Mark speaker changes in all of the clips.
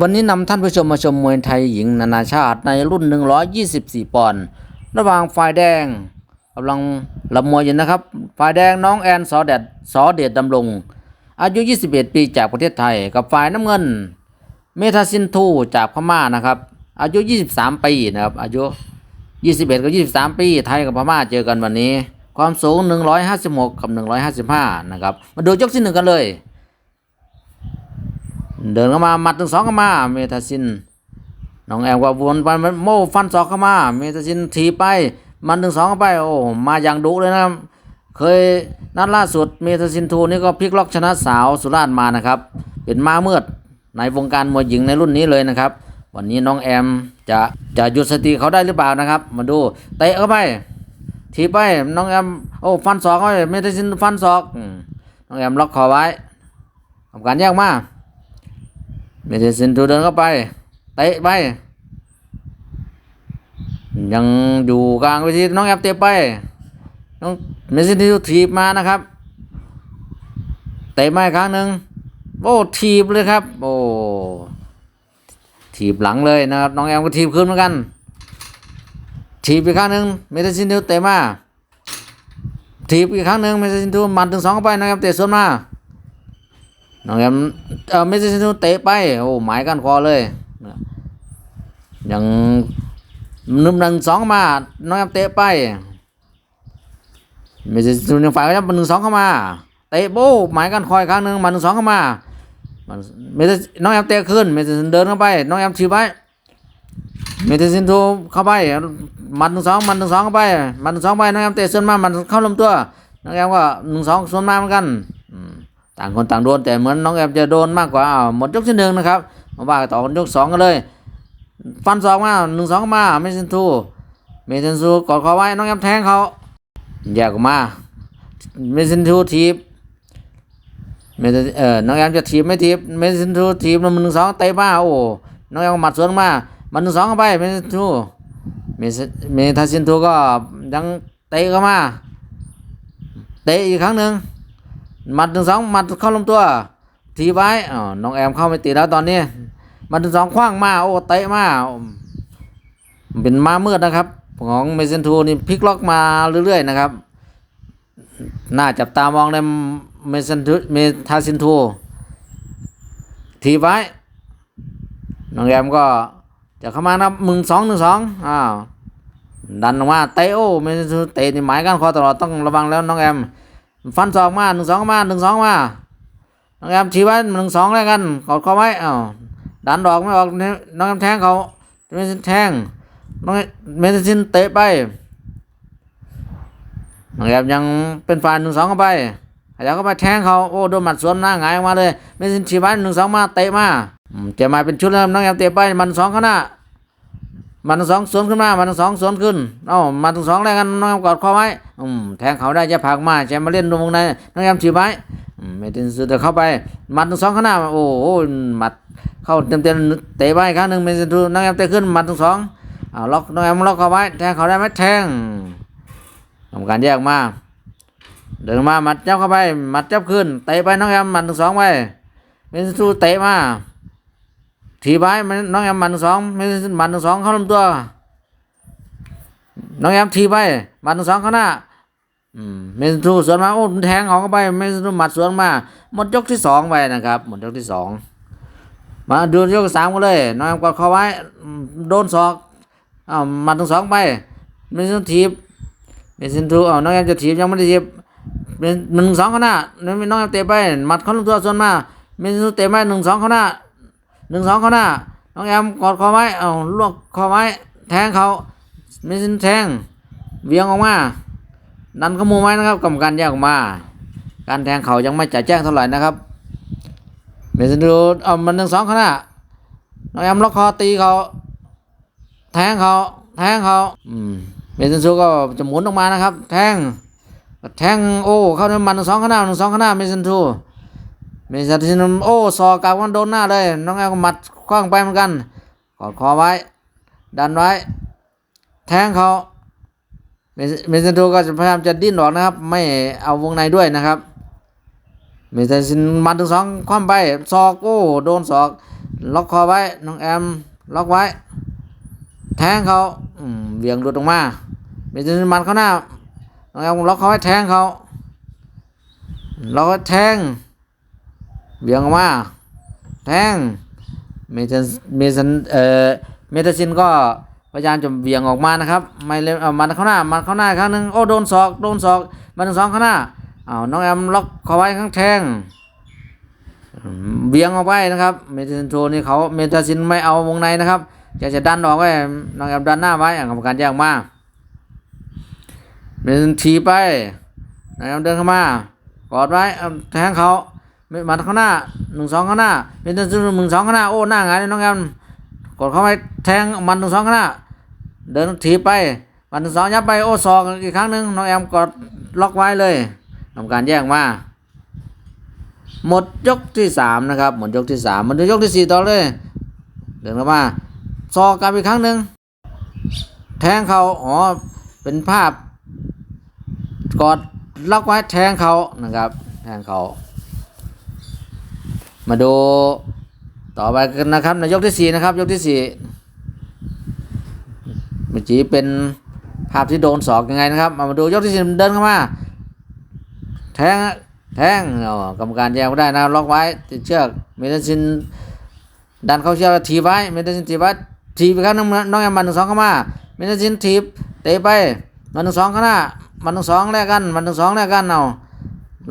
Speaker 1: วันนี้นำท่านผู้ชมมาชมมวยไทยหญิงนานาชาติในรุ่น 124 ปอนด์ระหว่างฝ่ายแดงกำลังลำมวยอยู่นะครับ ฝ่ายแดงน้องแอนสอเดดสอเดชดำรงอายุ 21 ปีจากประเทศไทย กับฝ่ายน้ำเงิน เมทาซินทูจากพม่านะครับ อายุ 23 ปีนะครับ อายุ 21 กับ 23 ปี ไทยกับพม่าเจอกันวันนี้ ความสูง 156 กับ 155 นะครับ มาดูยกที่หนึ่งกันเลย เดินเข้ามาหมัดถึงสองเข้ามา เมทาซินน้องแอมว่าวนไปโม่ฟันศอกเข้ามา เมทาซินทีไป มันถึงสองเข้าไป โอ้มาอย่างดุเลยนะครับ เคยนัดล่าสุดเมทาซินทูนี่ก็พลิกล็อกชนะสาวสุราษฎร์มานะครับ เป็นมาเมือดในวงการมวยหญิงในรุ่นนี้เลยนะครับ วันนี้น้องแอมจะจะหยุดสติเขาได้หรือเปล่านะครับ มาดูเตะเข้าไปทีไปน้องแอมโอ้ฟันศอกเข้าไปเมทาซินฟันศอกน้องแอมล็อกคอไว้ทำการแยกมา เมเดซินทูเดินเข้าไปเตะไป ยังอยู่กลางเวทีน้องแอบเตะไป น้องเมเดซินทูถีบมานะครับเตะมาอีกครั้งหนึ่งโอ้ถีบเลยครับ โอ้ถีบหลังเลยนะครับน้องแอมก็ถีบขึ้นเหมือนกันถีบอีกครั้งหนึ่งเมเดซินทูเตะมาถีบอีกครั้งหนึ่งเมเดซินทูมันถึงสองเข้าไปน้องแอมเตะสวนมา น้องแอมเออไม่ใช่นูเตะไปโอ้หมายกันคอเลยยังหนึ่งหนึ่งสองมาน้องแอมเตะไปไม่ใช่นูยังฝ่ายก็ยังหนึ่งสองเข้ามาเตะโบ้หมายกันคอยครั้งหนึ่งมาหนึ่งสองเข้ามามันไม่ใช่น้องแอมเตะขึ้นไม่ใช่เดินเข้าไป น้องแอมชี้ไว้ไม่ใช่ซินทูเข้าไปมันหนึ่งสองมันหนึ่งสองเข้าไปมันหนึ่งสองไปน้องแอมเตะส่วนมามันเข้าลำตัวน้องแอมก็หนึ่งสองส่วนมาเหมือนกัน ต่างคนต่างโดนแต่เหมือนน้องแอมจะโดนมากกว่าหมดยกที่หนึ่งนะครับมาว่าต่อกันยกสองกันเลย ฟันสองมาหนึ่งสองมาเมเซนทูเมเซนทูกอดคอไว้น้องแอมแทงเขาแยกออกมาเมเซนทูทีบเมเซเออน้องแอมจะทีบไม่ทีบเมเซนทูทีบมันหนึ่งสองเตะมาโอ้น้องแอมหมัดสวนมามันหนึ่งสองเข้าไปเมเซนทูเมซเมทาซินทูก็ยังเตะเข้ามาเตะอีกครั้งหนึ่ง หมัดถึงสองหมัดเข้าลำตัว ทีไว้อ๋อน้องแอมเข้าไม่ติดแล้วตอนนี้หมัดถึงสองคว้างมาโอ้เตะมาเป็นมามืดนะครับ ของเมเซนทูนี่พลิกล็อกมาเรื่อยๆนะครับน่าจับตามองในเมเซนทูเมทาซินทูทีไว้น้องแอมก็จะเข้ามานับหนึ่งสองหนึ่งสองอ้าวดันออกมาเตะโอ้เมเซนทูเตะนี่หมายกันคอตลอดต้องระวังแล้วน้องแอม ฟันสองมาหนึ่งสองมาหนึ่งสองมาน้องแอมชี้ไว้หนึ่งสองแล้วกันกอดคอไว้อ้าวดันดอกไม่ออกน้องแอมแทงเขาไม่ใช่แทงน้องเมทิซินเตะไปน้องแอมยังเป็นฝ่ายหนึ่งสองเข้าไปขยับเข้าไปแทงเขาโอ้โดนหมัดสวนหน้าหงายออกมาเลยเมทิซินชี้ไว้หนึ่งสองมาเตะมาเจะมาเป็นชุดแล้วน้องแอมเตะไปมันสองข้างหน้า มันสองสวนขึ้นมามันสองสวนขึ้น เอ้ามันสองแรกกันน้องแอมกอดคอไว้อืมแทงเขาได้จะผักมาจะมาเล่นตรงในน้องแอมฉีบไว้ไม่ตินสุดเข้าไปมันสองข้างหน้าโอ้โหมัดเข้าเต็มเต็มเตะไว้ครั้งหนึ่งไม่ตินสุดน้องแอมเตะขึ้นหมัดทั้งสองอ้าวล็อกน้องแอมล็อกเขาไว้แทงเขาได้ไหมแทงทำการแยกมา เดินมาหมัดจับเข้าไปหมัดจับขึ้นเตะไปน้องแอมหมัดทั้งสองไปไม่ตินสุดเตะมา ทีไว้มันน้องแอมมันสองไม่มันสองเข้าลำตัว น้องแอมทีไปมันสองข้างหน้าอืมเมนทูสวนมาโอ้แทงเขาเข้าไปเมนทูหมัดสวนมาหมดยกที่สองไปนะครับ หมดยกที่สองมาดูยกสามกันเลย น้องแอมกดเข้าไว้โดนศอกอ้าวหมัดทั้งสองไปเมนทูทีบเมนทูอ้าวน้องแอมจะทีบยังไม่ได้ทีบเป็นหนึ่งสองข้างหน้าน้องแอมเตะไปหมัดเข้าลำตัวสวนมาเมนทูเตะไปหนึ่งสองข้างหน้า หนึ่งสองเขาหน้า น้องแอมกอดคอไว้เอาลวกคอไว้ แทงเขาไม่สินแทงเวียงออกมาดันขโมยไว้นะครับกรรมการแยกออกมา การแทงเขายังไม่จ่ายแจ้งเท่าไหร่นะครับเมสินดูเอามันหนึ่งสองเขาหน้า น้องแอมล็อกคอตีเขาแทงเขาแทงเขาอืมเมสินซูก็จะหมุนออกมานะครับ แทง แทงโอ้เข้าในมันหนึ่งสองข้างหน้าหนึ่งสองข้างหน้าเมสินทู มีสัตว์ที่นโอ้ซอกลับมันโดนหน้าเลย น้องแอลก็หมัดคว้างไปเหมือนกันกอดคอไว้ ดันไว้ แทงเขาเมสันโทก็จะพยายามจะดิ้นออกนะครับ ไม่เอาวงในด้วยนะครับเมสันซินมัดถึงสองคว่ำไปศอกโอ้โดนศอก ล็อกคอไว้น้องแอมล็อกไว้ แทงเขาเวียงหลุดออกมาเมทัลซินมัดเข้าหน้าน้องแอมล็อกเขาไว้แทงเขาล็อกไว้แทง เหวียงออกมา แทงเมทัลเมทัลเอ่อเมทัลซินก็พยายามจะเหวี่ยงออกมานะครับไม่เล่นเอามันเข้าหน้ามันเข้าหน้าครั้งหนึ่งโอ้โดนศอกโดนศอกมันหนึ่งสองเข้าหน้าอ้าวน้องแอมล็อกเขาไว้ข้างแทงเบี่ยงออกไปนะครับเมทัลซินโทนี่เขาเมทัลซินไม่เอาวงในนะครับอยากจะดันออกไว้น้องแอมดันหน้าไว้อะกรรมการแยกมาเมทัลซินทีไปน้องแอมเดินเข้ามากอดไว้แทงเขา ม่มาข้างหน้าหนึ่งสองข้างหน้าเป็นตัวหนึ่งสองข้างหน้าโอ้หน้าหงายเลยน้องแอมกดเข้าไปแทงมันหนึ่งสองข้างหน้า เดินถีบไปมันหนึ่งสองยับไปโอ้ศอกอีกครั้งหนึ่งน้องแอมกดล็อกไว้เลยทำการแยกมาหมดยกที่สามนะครับหมดยกที่สามมันดูยกที่สี่ต่อเลย เดินเข้ามาศอกกลับอีกครั้งหนึ่งแทงเขาอ๋อเป็นภาพกดล็อกไว้แทงเขานะครับ แทงเขา มาดูต่อไปกันนะครับในยกที่สี่นะครับ ยกที่สี่เมื่อกี้เป็นภาพที่โดนศอกยังไงนะครับมามาดูยกที่สี่เดินเข้ามา แทงแทงอ๋อกรรมการแยกไม่ได้นะล็อกไว้ติดเชือกเมทัลซินดันเข้าเชือกแล้วถีไว้เมทัลซินถีไว้ถีไปครั้งหนึงน้องแอมมันหนึ่งสองเข้ามาเมทัลซินถีเตะไปมันหนึ่งสองข้างหน้ามันหนึ่งสองแลกกันมันหนึ่งสองแลกกันเอา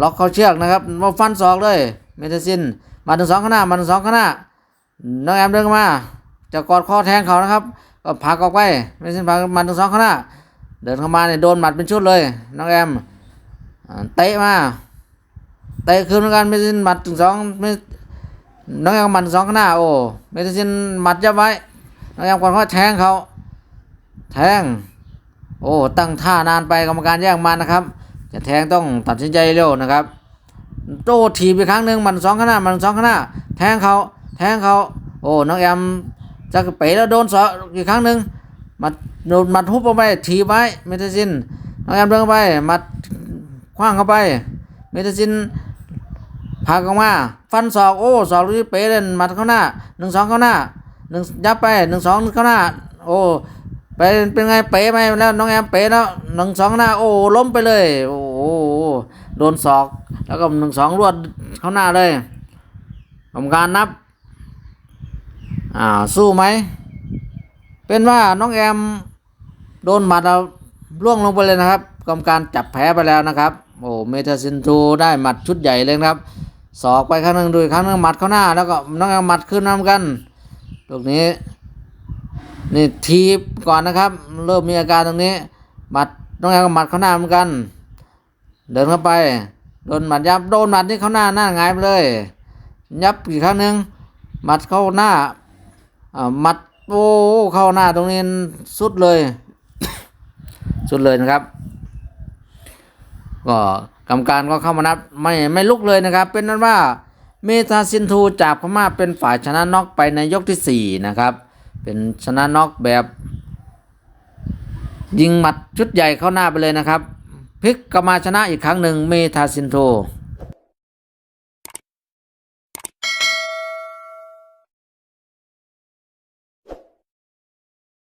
Speaker 1: ล็อกเข้าเชือกนะครับมาฟันศอกเลยเมทัลซิน มาถึงสองข้างหน้ามาถึงสองข้างหน้าน้องแอมเดินมาจะกอดคอแทงเขานะครับ ก็ผลักออกไปไม่ใช่ผลักมาถึงสองข้างหน้า เดินเข้ามาเนี่ยโดนหมัดเป็นชุดเลยน้องแอมเตะมาเตะคืนเหมือนกันไม่ใช่หมัดถึงสองไม่น้องแอมหมัดถึงสองข้างหน้าโอ้ไม่ใช่หมัดยับไว้น้องแอมกอดคอแทงเขาแทงโอ้ตั้งท่านานไปกรรมการแยกมานะครับ จะแทงต้องตัดสินใจเร็วนะครับ โตถีบอีกครั้งหนึ่งมันสองข้างหน้ามันสองข้างหน้า แทงเขาแทงเขาโอ้น้องแอมจะเป๋แล้วโดนสออีกครั้งหนึ่งมัดโดนมัดฮุบออกไปถีบไว้เมทัซินน้องแอมเดินเข้าไปมัดคว้างเข้าไปเมทัซินพากออกมาฟันศอกโอ้ศอกที่เป๋เล่นมัดเข้าหน้าหนึ่งสองเข้าหน้าหนึ่งยับไปหนึ่งสองเข้าหน้า โอ้ ไปเป็นไงเป๋ไหมแล้วน้องแอมเป๋แล้วหนึ่งสองหน้าโอ้ล้มไปเลย โอ้โดนศอก แล้วก็หนึ่งสองรวดเข้าหน้าเลยกรรมการนับอ่าสู้ไหม เป็นว่าน้องแอมโดนหมัดเอาล่วงลงไปเลยนะครับกรรมการจับแพ้ไปแล้วนะครับ โอ้เมทาซินทูได้หมัดชุดใหญ่เลยครับสอกไปครั้งหนึ่งดูครั้งหนึ่งหมัดเข้าหน้า แล้วก็น้องแอมหมัดขึ้นน้ำกันตรงนี้ นี่ทีบก่อนนะครับ เริ่มมีอาการตรงนี้หมัดน้องแอมก็หมัดเข้าหน้าเหมือนกัน เดินเข้าไป โดนหมัดยับโดนหมัดที่เข้าหน้าหน้าหงายไปเลย ยับอีกครั้งหนึ่งหมัดเข้าหน้าอ่าหมัดโอ้เข้าหน้าตรงนี้สุดเลย สุดเลยนะครับ ก็กรรมการก็เข้ามานับไม่ไม่ลุกเลยนะครับ เป็นนั้นว่าเมทาซินทูจากพม่าเป็นฝ่ายชนะน็อกไปในยกที่สี่นะครับ เป็นชนะน็อกแบบ ยิงหมัดชุดใหญ่เข้าหน้าไปเลยนะครับพลิกกลับมาชนะอีกครั้งหนึ่งเมทาซินโท